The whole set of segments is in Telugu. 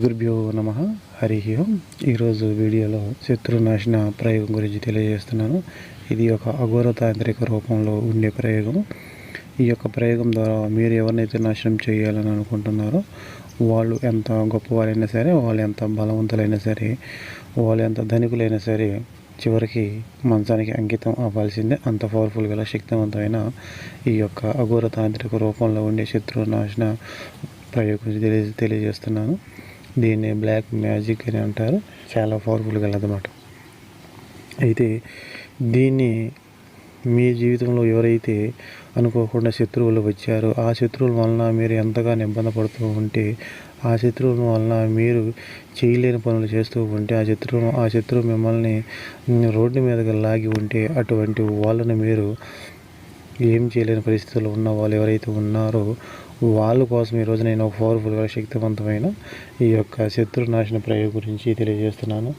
గురుభ్యో నమ. హరి ఓం. ఈరోజు వీడియోలో శత్రునాశన ప్రయోగం గురించి తెలియజేస్తున్నాను. ఇది ఒక అఘోర తాంత్రిక రూపంలో ఉండే ప్రయోగం. ఈ యొక్క ప్రయోగం ద్వారా మీరు ఎవరినైతే నాశనం చేయాలని అనుకుంటున్నారో వాళ్ళు ఎంత గొప్పవారైనా సరే వాళ్ళు ఎంత బలవంతులైనా సరే వాళ్ళు ఎంత ధనికులైనా సరే చివరికి మంచానికి అంకితం అవ్వాల్సిందే. అంత పవర్ఫుల్ గల శక్తివంతమైన ఈ యొక్క అఘోర తాంత్రిక రూపంలో ఉండే శత్రునాశన ప్రయోగం గురించి తెలియ తెలియజేస్తున్నాను. దీన్ని బ్లాక్ మ్యాజిక్ అని అంటారు. చాలా పవర్ఫుల్ కలదన్నమాట అయితే దీన్ని మీ జీవితంలో ఎవరైతే అనుకోకుండా శత్రువులు వచ్చారో ఆ శత్రువుల వలన మీరు ఎంతగా ఇబ్బంది పడుతూ ఉంటే ఆ శత్రువుల వలన మీరు చేయలేని పనులు చేస్తూ ఉంటే ఆ శత్రువు ఆ శత్రువు మిమ్మల్ని రోడ్డు మీదకి లాగి ఉంటే అటువంటి వాళ్ళని మీరు ఏం చేయలేని పరిస్థితుల్లో ఉన్న వాళ్ళు ఎవరైతే ఉన్నారో వాళ్ళ కోసం ఈరోజు నేను ఒక పవర్ఫుల్గా శక్తివంతమైన ఈ యొక్క శత్రునాశన ప్రయోగం గురించి తెలియజేస్తున్నాను.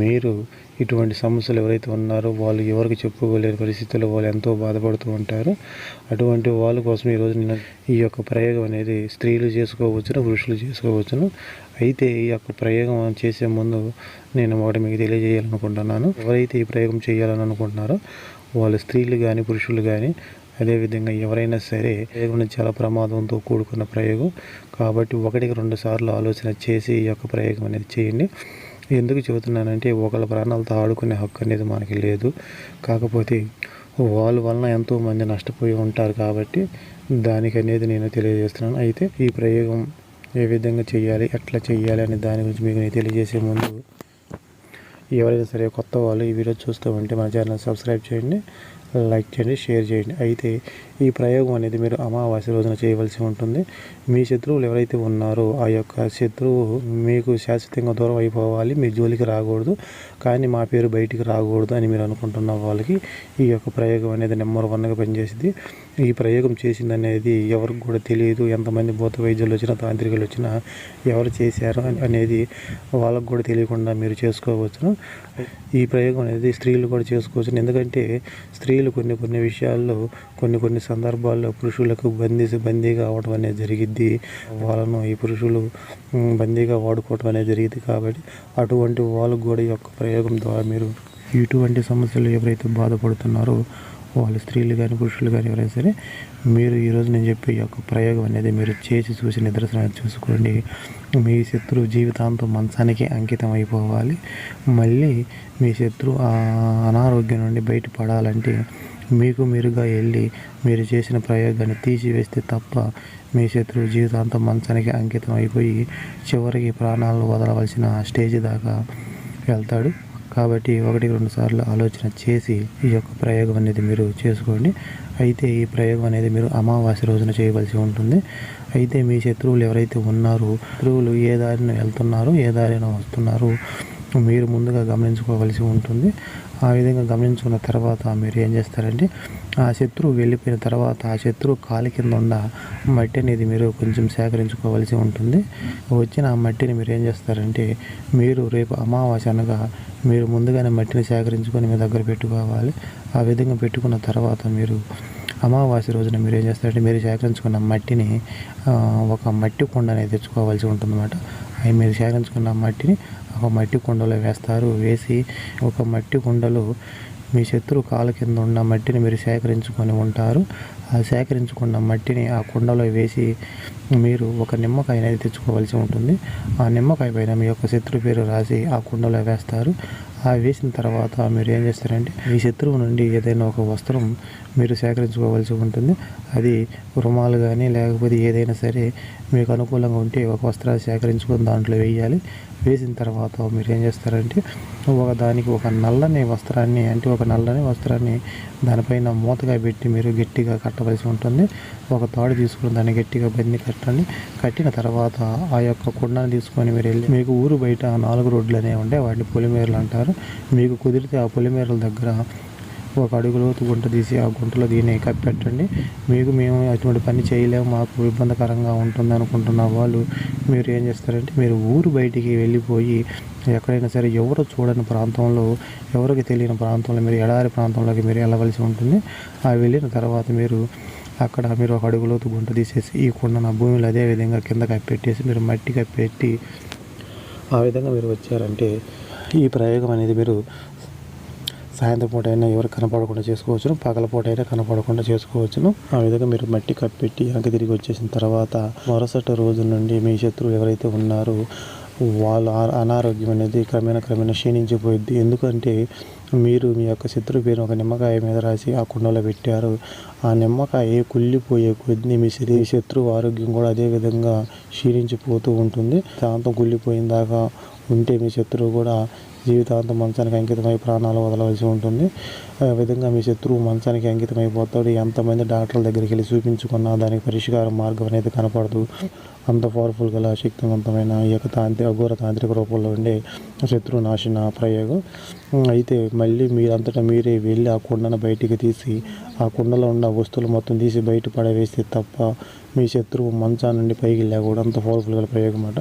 మీరు ఇటువంటి సమస్యలు ఎవరైతే ఉన్నారో వాళ్ళు ఎవరికి చెప్పుకోలేని పరిస్థితుల్లో వాళ్ళు ఎంతో బాధపడుతూ ఉంటారు. అటువంటి వాళ్ళ కోసం ఈరోజు నేను ఈ యొక్క ప్రయోగం అనేది స్త్రీలు చేసుకోవచ్చును పురుషులు చేసుకోవచ్చును. అయితే ఈ యొక్క ప్రయోగం చేసే ముందు నేను ఒకటి మీకు తెలియజేయాలనుకుంటున్నాను. ఎవరైతే ఈ ప్రయోగం చేయాలని అనుకుంటున్నారో వాళ్ళు స్త్రీలు కానీ పురుషులు కానీ అదేవిధంగా ఎవరైనా సరే ప్రయోగం చాలా ప్రమాదంతో కూడుకున్న ప్రయోగం. కాబట్టి ఒకటికి రెండు సార్లు ఆలోచన చేసి ఈ యొక్క ప్రయోగం అనేది చేయండి. ఎందుకు చెబుతున్నానంటే ఒకళ్ళ ప్రాణాలతో ఆడుకునే హక్కు అనేది మనకి లేదు. కాకపోతే వాళ్ళ వలన ఎంతోమంది నష్టపోయి ఉంటారు కాబట్టి దానికి అనేది నేను తెలియజేస్తున్నాను. అయితే ఈ ప్రయోగం ఏ విధంగా చేయాలి ఎట్లా చేయాలి అనే దాని గురించి మీకు నేను తెలియజేసే ముందు ఎవరైనా సరే కొత్త వాళ్ళు ఈ వీడియో చూస్తూ ఉంటే మన ఛానల్ సబ్స్క్రైబ్ చేయండి లైక్ చేయండి షేర్ చేయండి. అయితే ఈ ప్రయోగం అనేది మీరు అమావాస్య రోజున చేయవలసి ఉంటుంది. మీ శత్రువులు ఎవరైతే ఉన్నారో ఆ యొక్క శత్రువు మీకు శాశ్వతంగా దూరం అయిపోవాలి మీ జోలికి రాకూడదు కానీ మా పేరు బయటికి రాకూడదు అని మీరు అనుకుంటున్న వాళ్ళకి ఈ యొక్క ప్రయోగం అనేది నెంబర్ వన్గా పనిచేసింది. ఈ ప్రయోగం చేసింది అనేది ఎవరికి కూడా తెలియదు. ఎంతమంది భూత వైద్యులు వచ్చినా తాంత్రికులు వచ్చినా ఎవరు చేశారు అనేది వాళ్ళకు కూడా తెలియకుండా మీరు చేసుకోవచ్చును ఈ ప్రయోగం అనేది స్త్రీలు కూడా చేసుకోవచ్చు ఎందుకంటే స్త్రీలు కొన్ని కొన్ని విషయాల్లో కొన్ని కొన్ని సందర్భాల్లో పురుషులకు బందీ బందీగా అవడం అనేది జరిగిద్ది. వాళ్ళను ఈ పురుషులు బందీగా వాడుకోవడం అనేది జరిగింది కాబట్టి అటువంటి వాళ్ళకు కూడా ఈ యొక్క ప్రయోగం ద్వారా మీరు ఇటువంటి సమస్యలు ఎవరైతే బాధపడుతున్నారో వాళ్ళు స్త్రీలు కానీ పురుషులు కానీ ఎవరైనా సరే మీరు ఈరోజు నేను చెప్పే ఈ యొక్క ప్రయోగం అనేది మీరు చేసి చూసి నిదర్శనాన్ని చూసుకోండి. మీ శత్రువు జీవితాంతం మంచానికి అంకితం అయిపోవాలి. మళ్ళీ మీ శత్రువు అనారోగ్యం నుండి బయటపడాలంటే మీకు మీరుగా వెళ్ళి మీరు చేసిన ప్రయోగాన్ని తీసివేస్తే తప్ప మీ శత్రువు జీవితాంతం మంచానికి అంకితం అయిపోయి చివరికి ప్రాణాలను వదలవలసిన స్టేజ్ దాకా వెళ్తాడు. కాబట్టి ఒకటి రెండు సార్లు ఆలోచన చేసి ఈ యొక్క ప్రయోగం అనేది మీరు చేసుకోండి. అయితే ఈ ప్రయోగం అనేది మీరు అమావాస్య రోజున చేయవలసి ఉంటుంది. అయితే మీ శత్రువులు ఎవరైతే ఉన్నారో శత్రువులు ఏ దారిన వెళ్తున్నారో ఏ దారిన వస్తున్నారు మీరు ముందుగా గమనించుకోవలసి ఉంటుంది. ఆ విధంగా గమనించుకున్న తర్వాత మీరు ఏం చేస్తారంటే ఆ శత్రువు వెళ్ళిపోయిన తర్వాత ఆ శత్రువు కాలి కింద ఉన్న మట్టి అనేది మీరు కొంచెం సేకరించుకోవాల్సి ఉంటుంది. వచ్చిన ఆ మట్టిని మీరు ఏం చేస్తారంటే మీరు రేపు అమావాస్య అనగా మీరు ముందుగానే మట్టిని సేకరించుకొని మీ దగ్గర పెట్టుకోవాలి. ఆ విధంగా పెట్టుకున్న తర్వాత మీరు అమావాస్య రోజున మీరు ఏం చేస్తారంటే మీరు సేకరించుకున్న మట్టిని ఒక మట్టి కుండ అనేది తెచ్చుకోవాల్సి ఉంటుందన్నమాట. అవి మీరు సేకరించుకున్న మట్టిని ఒక మట్టి కుండలో వేస్తారు. వేసి ఒక మట్టి కుండలో మీ శత్రు కాలు కింద ఉన్న మట్టిని మీరు సేకరించుకొని ఉంటారు. ఆ సేకరించుకున్న మట్టిని ఆ కుండలో వేసి మీరు ఒక నిమ్మకాయ అనేది తెచ్చుకోవాల్సి ఉంటుంది. ఆ నిమ్మకాయ పైన మీ యొక్క శత్రు పేరు రాసి ఆ కుండలో వేస్తారు. ఆ వేసిన తర్వాత మీరు ఏం చేస్తారంటే మీ శత్రువు నుండి ఏదైనా ఒక వస్త్రం మీరు సేకరించుకోవాల్సి ఉంటుంది. అది రుమాలు కానీ లేకపోతే ఏదైనా సరే మీకు అనుకూలంగా ఉంటే ఒక వస్త్రాలు సేకరించుకొని దాంట్లో వేయాలి. వేసిన తర్వాత మీరు ఏం చేస్తారంటే ఒక దానికి ఒక నల్లని వస్త్రాన్ని అంటే ఒక నల్లని వస్త్రాన్ని దానిపైన మూతగా పెట్టి మీరు గట్టిగా కట్టవలసి ఉంటుంది. ఒక తాడు తీసుకుని దాన్ని గట్టిగా బంది కట్టండి. కట్టిన తర్వాత ఆ యొక్క కుండను తీసుకొని మీరు వెళ్ళి మీకు ఊరు బయట నాలుగు రోడ్లు అనేవి ఉంటాయి వాటిని పొలిమేరలు అంటారు. మీకు కుదిరితే ఆ పొలిమేరల దగ్గర ఒక అడుగులోతు గుంట తీసి ఆ గుంటలో దీన్ని కప్పెట్టండి మీకు మేము అటువంటి పని చేయలేము మాకు ఇబ్బందికరంగా ఉంటుంది అనుకుంటున్న వాళ్ళు మీరు ఏం చేస్తారంటే మీరు ఊరు బయటికి వెళ్ళిపోయి ఎక్కడైనా సరే ఎవరు చూడని ప్రాంతంలో ఎవరికి తెలియని ప్రాంతంలో మీరు ఎడారి ప్రాంతంలోకి మీరు వెళ్ళవలసి ఉంటుంది. ఆ వెళ్ళిన తర్వాత మీరు అక్కడ మీరు ఒక అడుగులోతు గుంట తీసేసి ఈ కుండ నా భూమిలో అదే విధంగా కింద కప్పెట్టేసి మీరు మట్టి కప్పెట్టి ఆ విధంగా మీరు వచ్చారంటే ఈ ప్రయోగం అనేది మీరు సాయంత్రం పూట అయినా ఎవరు కనపడకుండా చేసుకోవచ్చును పగలపూట అయినా కనపడకుండా చేసుకోవచ్చును. ఆ విధంగా మీరు మట్టి కప్పెట్టి వెనక్కి తిరిగి వచ్చేసిన తర్వాత మరుసటి రోజు నుండి మీ శత్రువు ఎవరైతే ఉన్నారో వాళ్ళ అనారోగ్యం అనేది క్రమేణా క్రమేణా క్షీణించిపోయింది. ఎందుకంటే మీరు మీ యొక్క శత్రు పేరు ఒక నిమ్మకాయ మీద రాసి ఆ కుండలో పెట్టారు. ఆ నిమ్మకాయ కుళ్ళిపోయే కొద్దీ మీ శరీ శత్రువు ఆరోగ్యం కూడా అదే విధంగా క్షీణించిపోతూ ఉంటుంది. దాంతో కుళ్ళిపోయిన దాకా ఉంటే మీ శత్రువు కూడా జీవితాంతం మంచానికి అంకితమై ప్రాణాలు వదలవలసి ఉంటుంది. ఆ విధంగా మీ శత్రువు మంచానికి అంకితమైపోతాడు. ఎంతమంది డాక్టర్ల దగ్గరికి వెళ్ళి చూపించుకున్నా దానికి పరిష్కార మార్గం అనేది కనపడదు. అంత పవర్ఫుల్ గల శక్తివంతమైన ఈ యొక్క తాంత్రిక అఘోర తాంత్రిక రూపంలో ఉండే శత్రు నాశన ప్రయోగం. అయితే మళ్ళీ మీరంతటా మీరే వెళ్ళి ఆ కుండను బయటికి తీసి ఆ కుండలో ఉన్న వస్తువులు మొత్తం తీసి బయట పడవేస్తే తప్ప మీ శత్రువు మంచా నుండి పైకి లేకూడదు అంత పవర్ఫుల్ గల ప్రయోగం అన్నమాట.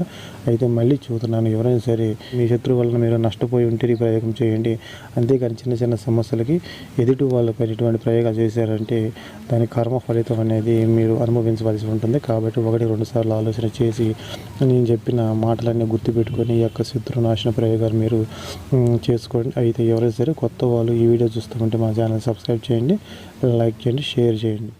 అయితే మళ్ళీ చూస్తున్నాను ఎవరైనా సరే మీ శత్రువు వలన మీరు నష్టపోయి ఉంటే ఈ ప్రయోగం చేయండి. అంతేకాని చిన్న చిన్న సమస్యలకి ఎదుటి వాళ్ళపై ఇటువంటి ప్రయోగాలు చేశారంటే దాని కర్మ ఫలితం అనేది మీరు అనుభవించవలసి ఉంటుంది. కాబట్టి ఒకటి రెండు సార్లు ఆలోచన చేసి నేను చెప్పిన మాటలన్నీ గుర్తుపెట్టుకొని ఈ యొక్క శత్రునాశన ప్రయోగాలు మీరు చేసుకోండి. అయితే ఎవరైనా సరే కొత్త వాళ్ళు ఈ వీడియో చూస్తుంటే మా ఛానల్ సబ్స్క్రైబ్ చేయండి లైక్ చేయండి షేర్ చేయండి.